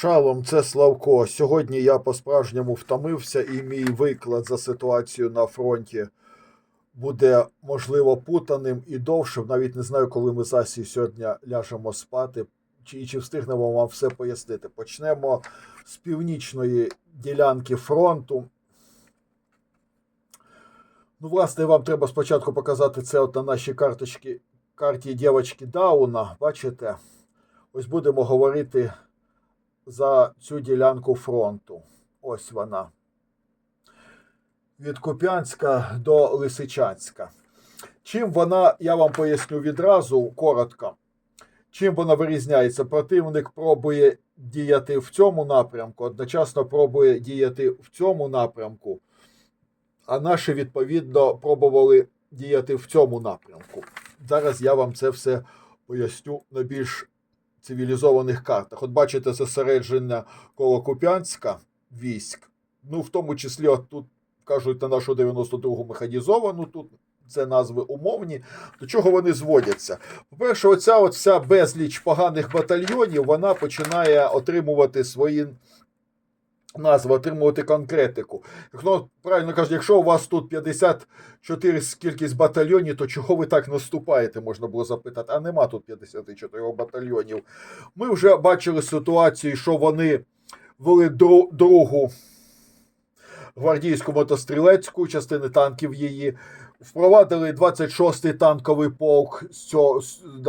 Шалом, це Славко. Сьогодні я по-справжньому втомився, і мій виклад за ситуацію на фронті буде, можливо, путаним і довшим. Навіть не знаю, коли ми з Асі сьогодні ляжемо спати, чи, чи встигнемо вам все пояснити. Почнемо з північної ділянки фронту. Ну, власне, вам треба спочатку показати це от на нашій карточці, карті дівчатки Дауна. Бачите? Ось будемо говорити за цю ділянку фронту. Ось вона. Від Куп'янська до Лисичанська. Чим вона, я вам поясню відразу коротко. Чим вона вирізняється? Противник пробує діяти в цьому напрямку, одночасно пробує діяти в цьому напрямку, а наші, відповідно, пробували діяти в цьому напрямку. Зараз я вам це все поясню на більш цивілізованих картах. От бачите зосередження коло Куп'янська військ. Ну, в тому числі, от тут кажуть на нашу 92-гу механізовану, тут це назви умовні. До чого вони зводяться? По-перше, оця оця безліч поганих батальйонів вона починає отримувати свої назви, отримувати конкретику. Якщо правильно кажуть, якщо у вас тут 54 кількість батальйонів, то чого ви так наступаєте, можна було запитати. А нема тут 54 батальйонів. Ми вже бачили ситуацію, що вони вели другу гвардійську мотострілецьку частини танків її. Впровадили 26-й танковий полк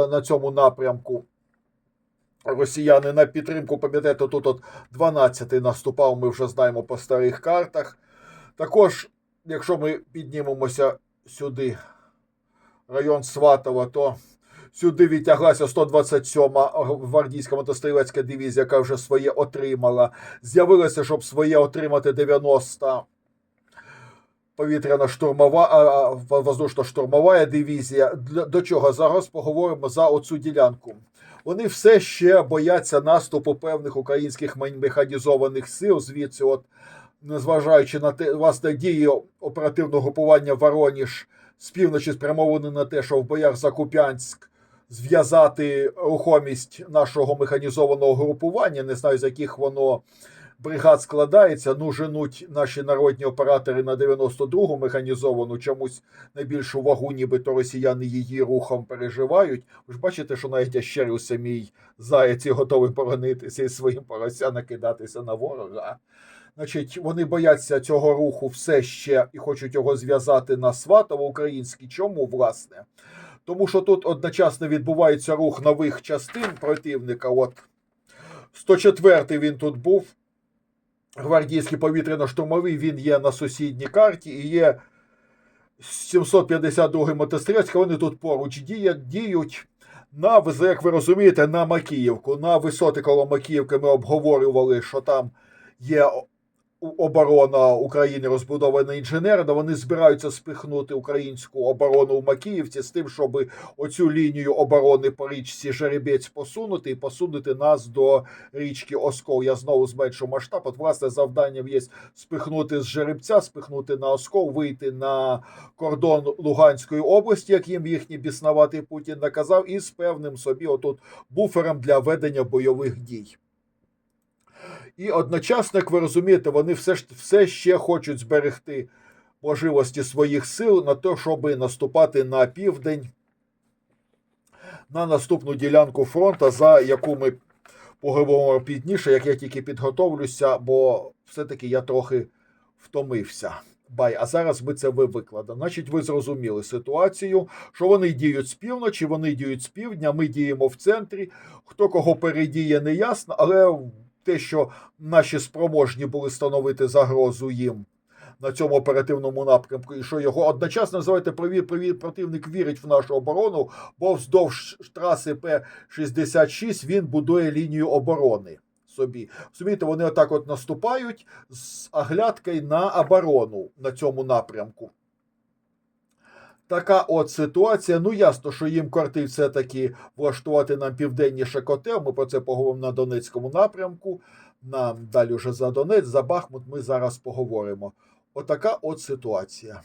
на цьому напрямку. Росіяни на підтримку, пам'ятаєте, тут от 12-й наступав, ми вже знаємо по старих картах. Також, якщо ми піднімемося сюди, район Сватова, то сюди відтяглася 127-ма гвардійська мотострілецька дивізія, яка вже своє отримала. З'явилося, щоб своє отримати 90 повітряна штурмова, а, а, воздушно-штурмова дивізія. До чого? Зараз поговоримо за оцю ділянку. Вони все ще бояться наступу певних українських механізованих сил. Звідси, от, незважаючи на те, власне, дії оперативного групування Вороніж з півночі спрямовані на те, що в боях за Куп'янськ зв'язати рухомість нашого механізованого групування. Не знаю, з яких воно бригад складається. Ну, женуть наші народні оператори на 92-гу механізовану, чомусь найбільшу вагу, нібито росіяни її рухом переживають. Ви ж бачите, що навіть ящерився мій заяць і готовий боронитися і своїм порося накидатися на ворога. Значить, вони бояться цього руху все ще і хочуть його зв'язати на сватово український. Чому, власне? Тому що тут одночасно відбувається рух нових частин противника. От 104-й він тут був. Гвардійський повітряно-штурмовий, він є на сусідній карті і є 752-й мотострілецька, вони тут поруч діють, діють. На, як ви розумієте, на Макіївку. На висоти коло Макіївки ми обговорювали, що там є оборона України розбудована інженерно. Вони збираються спихнути українську оборону в Макіївці з тим, щоб оцю лінію оборони по річці Жеребець посунути і посунути нас до річки Оскол. Я знову зменшу масштаб. От, власне, завданням є спихнути з жеребця, спихнути на Оскол, вийти на кордон Луганської області, як їм їхній біснуватий Путін наказав, і з певним собі отут буфером для ведення бойових дій. І одночасно, як ви розумієте, вони все, все ще хочуть зберегти можливості своїх сил на те, щоб наступати на південь, на наступну ділянку фронту, за яку ми поговоримо пізніше, як я тільки підготовлюся, бо все-таки я трохи втомився. Бай, а зараз ми це ви викладемо. Значить, ви зрозуміли ситуацію, що вони діють з півночі, вони діють з півдня, ми діємо в центрі. Хто кого передіє, не ясно, але те, що наші спроможні були становити загрозу їм на цьому оперативному напрямку, і що його одночасно називаєте привіт, привіт, противник вірить в нашу оборону, бо вздовж траси П-66 він будує лінію оборони собі. Розумієте, вони отак от наступають з оглядкою на оборону на цьому напрямку. Така от ситуація. Ну, ясно, що їм кортить все-таки влаштувати нам південніше котел. Ми про це поговоримо на Донецькому напрямку. Нам далі вже за Донець, за Бахмут ми зараз поговоримо. Отака от ситуація.